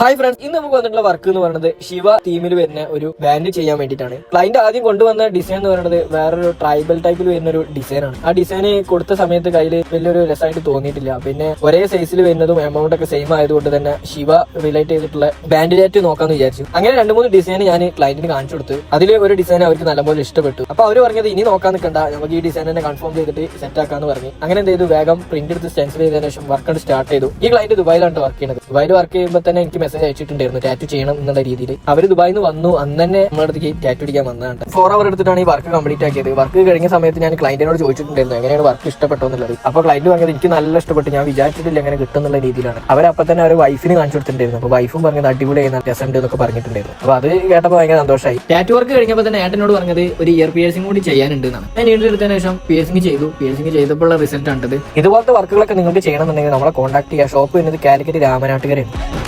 Hi friends ഇന്ന് നമുക്ക് വന്നിട്ടുള്ള വർക്ക് എന്ന് പറയുന്നത് ശിവ തീമിൽ വരുന്ന ഒരു ബാൻഡ് ചെയ്യാൻ വേണ്ടിയിട്ടാണ്. ക്ലൈന്റ് ആദ്യം കൊണ്ടുവന്ന ഡിസൈൻ എന്ന് പറയുന്നത് വേറൊരു ട്രൈബൽ ടൈപ്പിൽ വരുന്ന ഒരു ഡിസൈനാണ് ആ ഡിസൈൻ കൊടുത്ത സമയത്ത് കയ്യിൽ വലിയൊരു രസമായിട്ട് തോന്നിയിട്ടില്ല. പിന്നെ ഒരേ സൈസിൽ വരുന്നതും എമൗണ്ട് ഒക്കെ സെയിം ആയതുകൊണ്ട് തന്നെ ശിവ റിലേറ്റ് ചെയ്തിട്ടുള്ള ബാൻഡിലേറ്റ് നോക്കാന്ന് വിചാരിച്ചു. അങ്ങനെ രണ്ട് മൂന്ന് ഡിസൈൻ ഞാൻ ക്ലൈന്റിന് കാണിച്ചു കൊടുത്തു. അതിൽ ഒരു ഡിസൈൻ അവർക്ക് നല്ലപോലെ ഇഷ്ടപ്പെട്ടു. അപ്പൊ അവർ പറഞ്ഞത് ഇനി നോക്കാൻ നിൽക്കണ്ട. നമുക്ക് ഈ ഡിസൈൻ തന്നെ കൺഫേം ചെയ്തിട്ട് സെറ്റ് ആക്കാന്ന് പറഞ്ഞു. അങ്ങനെ എന്ത് ചെയ്തു? വേഗം പ്രിന്റ് എടുത്ത് സ്റ്റെൻസിൽ ചെയ്തതിനു ശേഷം വർക്ക് സ്റ്റാർട്ട് ചെയ്തു. ഈ ക്ലൈന്റ് ദുബായിലാണ് വർക്ക് ചെയ്യുന്നത്. ദുബായിൽ വർക്ക് ചെയ്യുമ്പോൾ തന്നെ എനിക്ക് മെസ്സേജ് അയച്ചിട്ടുണ്ടായിരുന്നു ടാറ്റു ചെയ്യണം എന്നുള്ള രീതിയിൽ അവർ ദുബായിൽ നിന്ന് വന്നു അന്ന് തന്നെ നമ്മുടെ അടുത്തേക്ക് ടാറ്റു അടിക്കാൻ വന്നതാണ്. ഫോർ അവർ എടുത്തിട്ടാണ് ഈ വർക്ക് കംപ്ലീറ്റ് ആക്കിയത്. വർക്ക് കഴിഞ്ഞ സമയത്ത് ഞാൻ ക്ലയന്റിനോട് ചോദിച്ചിട്ടുണ്ടായിരുന്നു എങ്ങനെയാണ് വർക്ക് ഇഷ്ടപ്പെട്ടോ എന്നുള്ളത്? അപ്പോൾ ക്ലയന്റ് പറഞ്ഞത് എനിക്ക് നല്ല ഇഷ്ടപ്പെട്ടു ഞാൻ വിചാരിച്ചിട്ടില്ല എങ്ങനെ കിട്ടും എന്നുള്ള രീതിയിലാണ്. അവർ അപ്പോൾ തന്നെ അവർ വൈഫിന് കാണിച്ചു കൊടുത്തിട്ടുണ്ടായിരുന്നു. അപ്പോൾ വൈഫും പറഞ്ഞത് അടിപൊളി ചെയ്യുന്ന രസമുണ്ട് എന്നൊക്കെ പറഞ്ഞിട്ടുണ്ടായിരുന്നു. അപ്പോൾ അത് കേട്ടപ്പോൾ ഭയങ്കര സന്തോഷമായി ടാറ്റു വർക്ക് കഴിഞ്ഞപ്പോൾ തന്നെ ഏട്ടനോട് പറഞ്ഞത് ഒരു ഇയർ പിയേഴ്സിംഗ് കൂടി ചെയ്യാനുണ്ട് ഞാൻ വീണ്ടും എടുത്തതിന് ശേഷം പിയേഴ്സിംഗ് ചെയ്തു. പിയേഴ്സിംഗ് ചെയ്തപ്പോഴുള്ള റിസൾട്ട് ആണ് ഇതുപോലത്തെ വർക്കുകളൊക്കെ നിങ്ങൾക്ക് ചെയ്യണമെന്നുണ്ടെങ്കിൽ നമ്മളെ കോൺടാക്ട് ചെയ്യുക ഷോപ്പ് വരുന്നത് കാലിക്കറ്റ് രാമനാട്ടുകരയാണ്